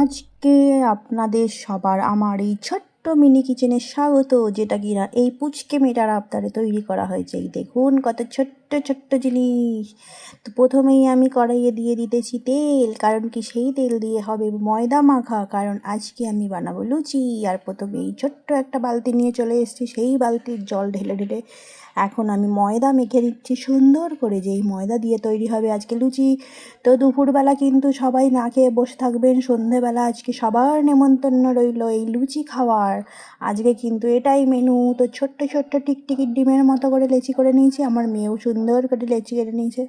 আজকে আপনাদের সবার আমার এই ছোট্ট মিনি কিচেনে স্বাগত, যেটা কিনা এই পুচকে মেটার আবতারে তৈরি করা হয়েছে। এই দেখুন কত ছোট্ট ছোট্ট জিনিস। তো প্রথমেই আমি কড়াইয়ে দিয়ে দিতেছি তেল, কারণ কি সেই তেল দিয়ে হবে ময়দা মাখা, কারণ আজকে আমি বানাবো লুচি। আর প্রথমে এই ছোট্ট একটা বালতি নিয়ে চলে এসেছি, সেই বালতির জল ঢেলে ঢেলে এখন আমি ময়দা মেখে দিচ্ছি সুন্দর করে যেই ময়দা দিয়ে তৈরি হবে আজকে লুচি। তো দুপুরবেলা কিন্তু সবাই না খেয়ে বসে থাকবেন, সন্ধেবেলা আজকে সবার নেমন্তন্ন রইল এই লুচি খাওয়ার। আজকে কিন্তু এটাই মেনু তো ছোট্ট ছোট্ট টিকটিকির ডিমের মতো করে লেচি করে নিয়েছি, আমার মেয়েও সুন্দর করে লেচি কেটে নিয়েছে।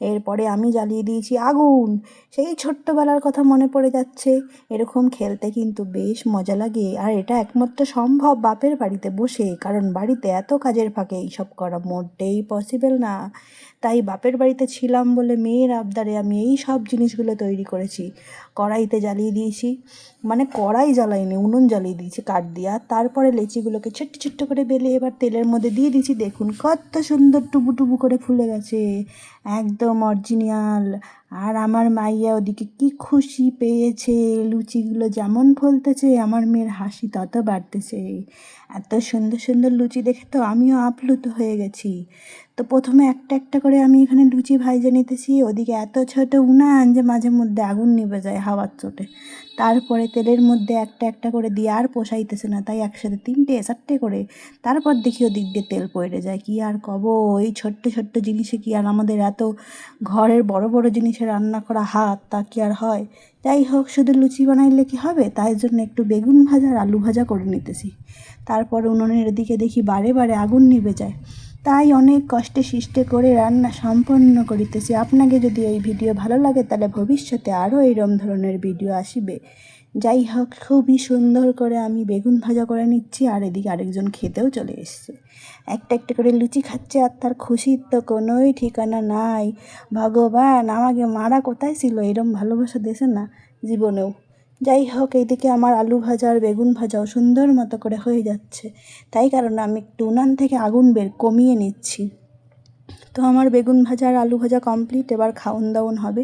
এরপরে আমি জ্বালিয়ে দিয়েছি আগুন। সেই ছোট্টবেলার কথা মনে পড়ে যাচ্ছে। এরকম খেলতে কিন্তু বেশ মজা লাগে। আর এটা একমাত্র সম্ভব বাপের বাড়িতে বসে, কারণ বাড়িতে এত কাজের ফাঁকে এইসব করা মোটেই পসিবল না। তাই বাপের বাড়িতে ছিলাম বলে মেয়ের আবদারে আমি এই সব জিনিসগুলো তৈরি করেছি। কড়াইতে জ্বালিয়ে দিয়েছি। মানে কড়াই জ্বালাইনি, উনুন জ্বালিয়ে দিয়েছি কাঠ দিয়ে। তারপরে লেচিগুলোকে ছোট্ট ছোট্ট করে বেলে এবার তেলের মধ্যে দিয়ে দিয়েছি। দেখুন কত সুন্দর টুবু টুবু করে ফুলে গেছে। একদম more original আর আমার মাইয়া ওদিকে কি খুশি পেয়েছে, লুচিগুলো যেমন ফলতেছে, আমার মেয়ের হাসি তত বাড়তেছে। এত সুন্দর সুন্দর লুচি দেখে তো আমিও আপ্লুত হয়ে গেছি। তো প্রথমে একটা একটা করে আমি এখানে লুচি ভাইজে নিতেছি, ওদিকে এত ছোট উনান যে মাঝে মধ্যে আগুন নিভে যায় হাওয়ার চোটে। তারপরে তেলের মধ্যে একটা একটা করে দিয়ে আর পোষাইতেছে না, তাই একসাথে তিনটে, চারটে করে। তারপর দেখি ওদিক দিয়ে তেল পড়ে যায়, কি আর কব? এই ছোট্ট ছোট্ট জিনিসে কি আর আমাদের এত ঘরের বড় বড় জিনিসে রান্না করা হাত, তা কি আর হয়? যাই হোক, শুধু লুচি বানাইলে কি হবে? তাই জন্য একটু বেগুন ভাজা আর আলু ভাজা করে নিতেছি। তারপর উনুনের দিকে দেখি বারে বারে আগুন নিভে যায়। তাই অনেক কষ্টে সৃষ্টে করে রান্না সম্পন্ন করিতেছি। আপনাকে যদি এই ভিডিও ভালো লাগে, তাহলে ভবিষ্যতে আরও এরম ধরনের ভিডিও আসিবে। যাই হোক, খুবই সুন্দর করে আমি বেগুন ভাজা করে নিচ্ছি আর এদিকে আরেকজন খেতেও চলে এসছে। একটা একটা করে লুচি খাচ্ছে আর তার খুশির তো কোনোই ঠিকানা নাই। ভগবান, আমাকে মারা কোথায় ছিল? এরম ভালোবাসা দেশে না, জীবনেও। যাই হোক এইদিকে আমার আলু ভাজা আর বেগুন ভাজাও সুন্দর মতো করে হয়ে যাচ্ছে। তাই কারণে আমি একটু উনান থেকে আগুন বের কমিয়ে নিচ্ছি। তো আমার বেগুন ভাজা আর আলু ভাজা কমপ্লিট এবার খাওন দাওন হবে।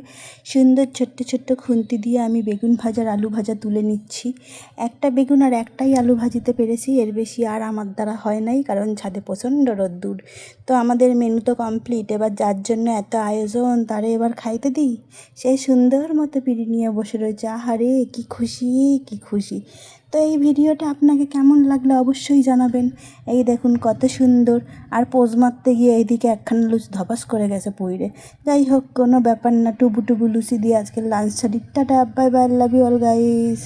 সুন্দর ছোট্ট ছোট্ট খুন্তি দিয়ে আমি বেগুন ভাজার আলু ভাজা তুলে নিচ্ছি। একটা বেগুন আর একটাই আলু ভাজিতে পেরেছি, এর বেশি আর আমার দ্বারা হয় নাই, কারণ ছাদে প্রচণ্ড রোদ্দুর। তো আমাদের মেনু তো কমপ্লিট এবার যার জন্য এত আয়োজন, তারে এবার খাইতে দিই? সে সুন্দর মতো পিড়ি নিয়ে বসে রয়েছে। আহারে, কি খুশি কি খুশি। তো এই ভিডিওটা আপনাকে কেমন লাগল অবশ্যই জানাবেন। এই দেখুন কত সুন্দর। আর পোজ মারতে গিয়ে এইদিকে একখানা লুচি ধপাস করে গেছে পইরে। যাই হোক, কোনো ব্যাপার না, টুবু টুবু লুচি দিয়ে আজকে লাঞ্চ ছাড়ি tata bye bye love you all guys